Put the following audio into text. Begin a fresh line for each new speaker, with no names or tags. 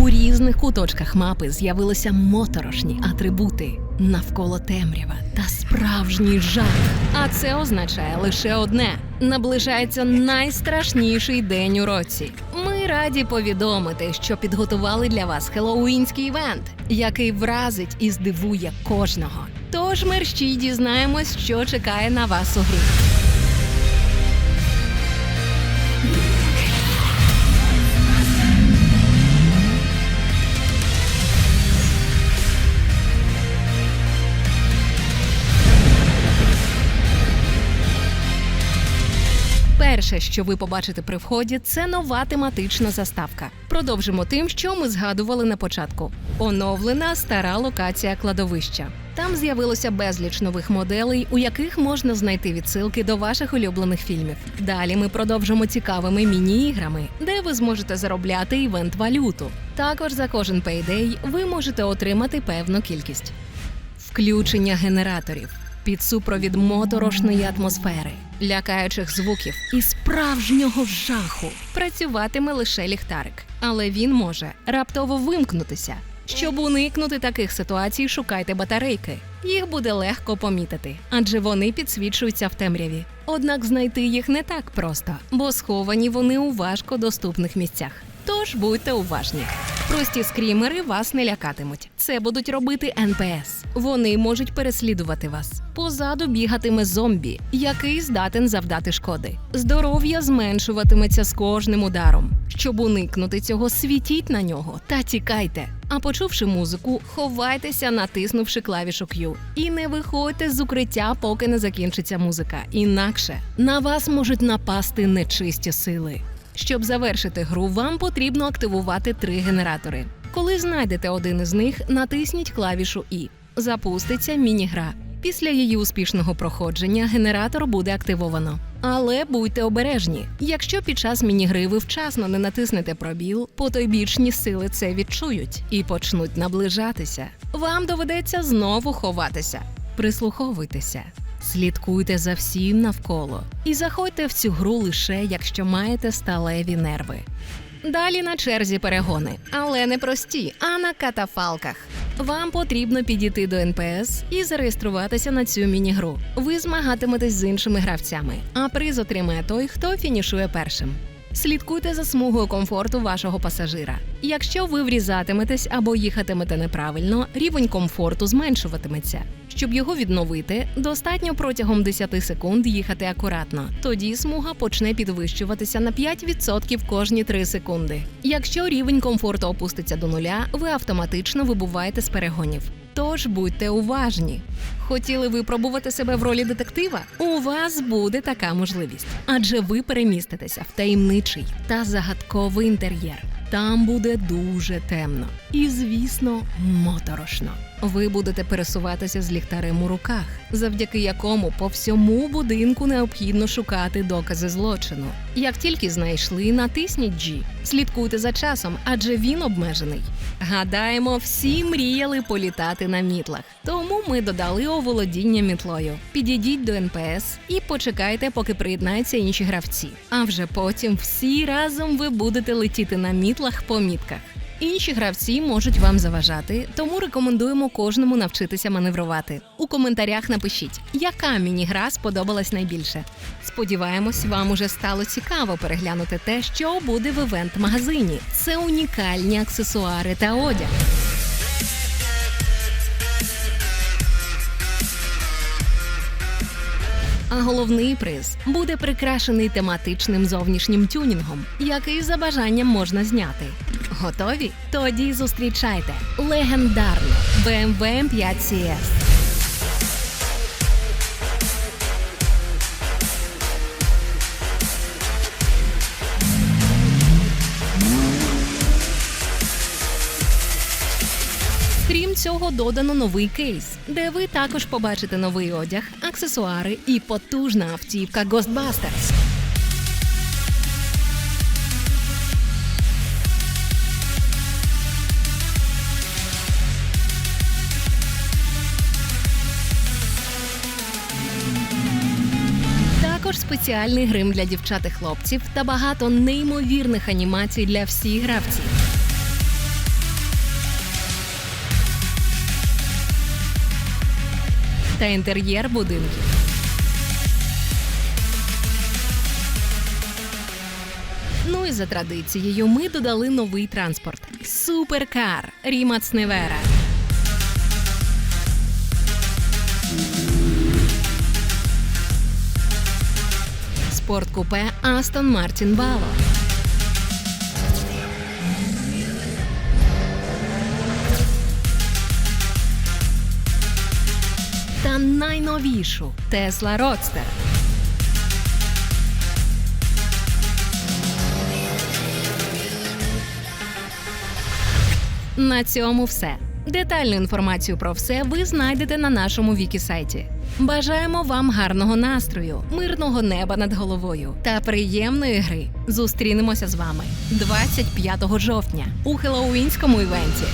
У різних куточках мапи з'явилися моторошні атрибути навколо темрява та справжній жах. А це означає лише одне: наближається найстрашніший день у році. Ми раді повідомити, що підготували для вас хеллоуінський івент, який вразить і здивує кожного. Тож мерщій дізнаємось, що чекає на вас у грі. Перше, що ви побачите при вході, це нова тематична заставка. Продовжимо тим, що ми згадували на початку: оновлена стара локація кладовища. Там з'явилося безліч нових моделей, у яких можна знайти відсилки до ваших улюблених фільмів. Далі ми продовжимо цікавими міні-іграми, де ви зможете заробляти івент валюту. Також за кожен пейдей ви можете отримати певну кількість. Включення генераторів під супровід моторошної атмосфери, лякаючих звуків і справжнього жаху. Працюватиме лише ліхтарик, але він може раптово вимкнутися. Щоб уникнути таких ситуацій, шукайте батарейки. Їх буде легко помітити, адже вони підсвічуються в темряві. Однак знайти їх не так просто, бо сховані вони у важкодоступних місцях. Тож будьте уважні. Прості скрімери вас не лякатимуть. Це будуть робити НПС. Вони можуть переслідувати вас. Позаду бігатиме зомбі, який здатен завдати шкоди. Здоров'я зменшуватиметься з кожним ударом. Щоб уникнути цього, світіть на нього та тікайте. А почувши музику, ховайтеся, натиснувши клавішу Q. І не виходьте з укриття, поки не закінчиться музика. Інакше на вас можуть напасти нечисті сили. Щоб завершити гру, вам потрібно активувати три генератори. Коли знайдете один із них, натисніть клавішу І. Запуститься міні-гра. Після її успішного проходження генератор буде активовано. Але будьте обережні. Якщо під час міні-гри ви вчасно не натиснете пробіл, потойбічні сили це відчують і почнуть наближатися. Вам доведеться знову ховатися. Прислуховуйтеся. Слідкуйте за всім навколо і заходьте в цю гру лише якщо маєте сталеві нерви. Далі на черзі перегони, але не прості, а на катафалках. Вам потрібно підійти до НПС і зареєструватися на цю міні-гру. Ви змагатиметесь з іншими гравцями, а приз отримає той, хто фінішує першим. Слідкуйте за смугою комфорту вашого пасажира. Якщо ви врізатиметесь або їхатимете неправильно, рівень комфорту зменшуватиметься. Щоб його відновити, достатньо протягом 10 секунд їхати акуратно. Тоді смуга почне підвищуватися на 5% кожні 3 секунди. Якщо рівень комфорту опуститься до нуля, ви автоматично вибуваєте з перегонів. Тож будьте уважні. Хотіли випробувати себе в ролі детектива? У вас буде така можливість, адже ви переміститеся в таємничий та загадковий інтер'єр. Там буде дуже темно і, звісно, моторошно. Ви будете пересуватися з ліхтарем у руках, завдяки якому по всьому будинку необхідно шукати докази злочину. Як тільки знайшли, натисніть G. Слідкуйте за часом, адже він обмежений. Гадаємо, всі мріяли політати на мітлах, тому ми додали оволодіння мітлою. Підійдіть до НПС і почекайте, поки приєднаються інші гравці. А вже потім всі разом ви будете летіти на мітлах по мітках. Інші гравці можуть вам заважати, тому рекомендуємо кожному навчитися маневрувати. У коментарях напишіть, яка міні-гра сподобалась найбільше. Сподіваємось, вам уже стало цікаво переглянути те, що буде в івент-магазині. Це унікальні аксесуари та одяг. А головний приз буде прикрашений тематичним зовнішнім тюнінгом, який за бажанням можна зняти. Готові? Тоді зустрічайте легендарну BMW 5 CS. Крім цього, додано новий кейс, де ви також побачите новий одяг, аксесуари і потужна автівка Ghostbusters. Також спеціальний грим для дівчат і хлопців та багато неймовірних анімацій для всіх гравців. Та інтер'єр будинків. Ну і за традицією ми додали новий транспорт суперкар Рімац Невера. Спорткупе Астон Мартін Вало. Найновішу Тесла Родстер. На цьому все. Детальну інформацію про все ви знайдете на нашому вікі-сайті. Бажаємо вам гарного настрою, мирного неба над головою та приємної гри. Зустрінемося з вами 25 жовтня у хеллоуінському івенті.